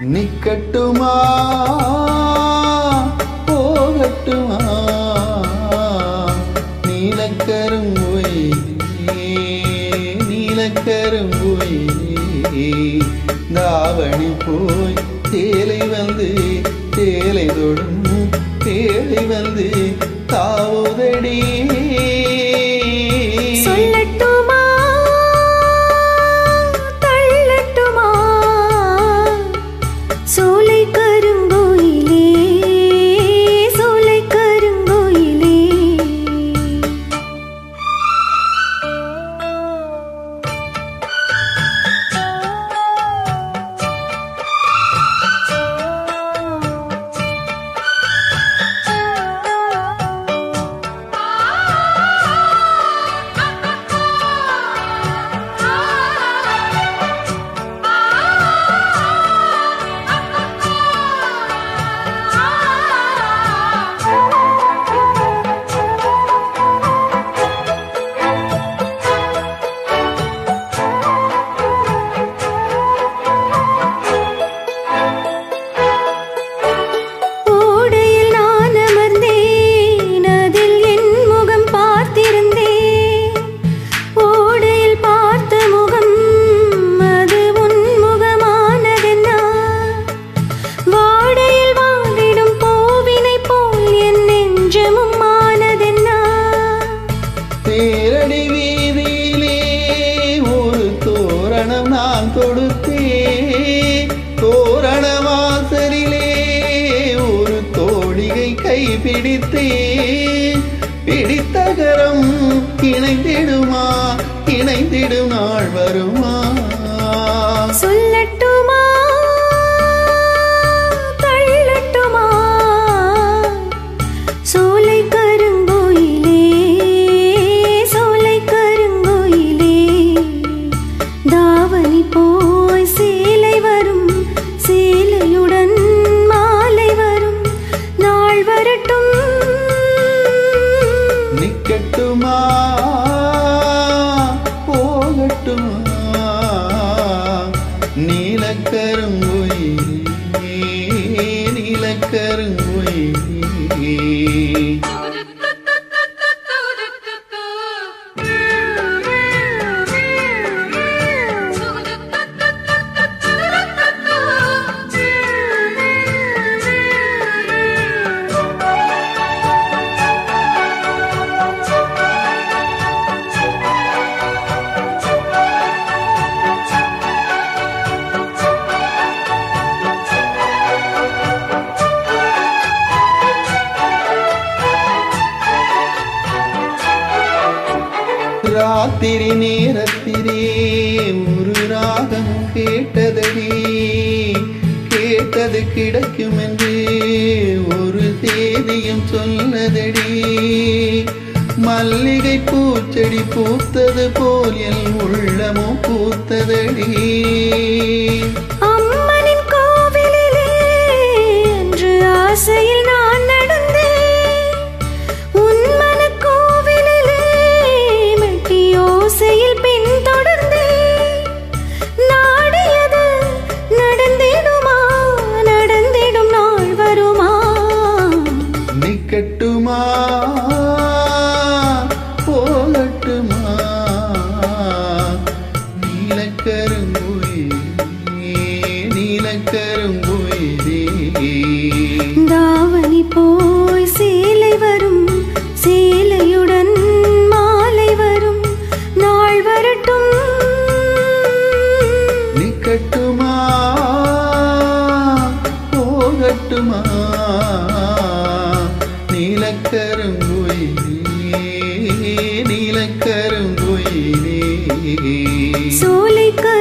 நிக்கட்டுமா? போகட்டுமா? நீலக்கருங்குயிலே நீலக்கருங்குயிலே தாவணி போய் தேலை வந்து தேலை தொடும் தேலை வந்து பிடித்தே பிடித்தகரம் இணைந்திடுமா? இணைந்திடும் நாள் வருமா போகட்டும் நீலக்கருங்குயிலே நீலக்கருங்குயிலே. ராத்திரி நேரத்திலே ஒரு ராகம் கேட்டதடி கேட்டது கிடைக்கும் என்று ஒரு தேதியும் சொன்னதடி மல்லிகை பூச்செடி பூத்தது போல் என் உள்ளமும் பூத்ததடி. அம்மனின் கோவிலே என்று ஆசையில் கருங்குயிலே நீல கருங்குயிலே தாவணி போய் சேலை வரும் சேலையுடன் மாலை வரும் நாள் வரட்டும். நிக்கட்டுமா போகட்டுமா நீலக்கருங்குயிலே நீலக்கருங்குயிலே சோலைக்கரு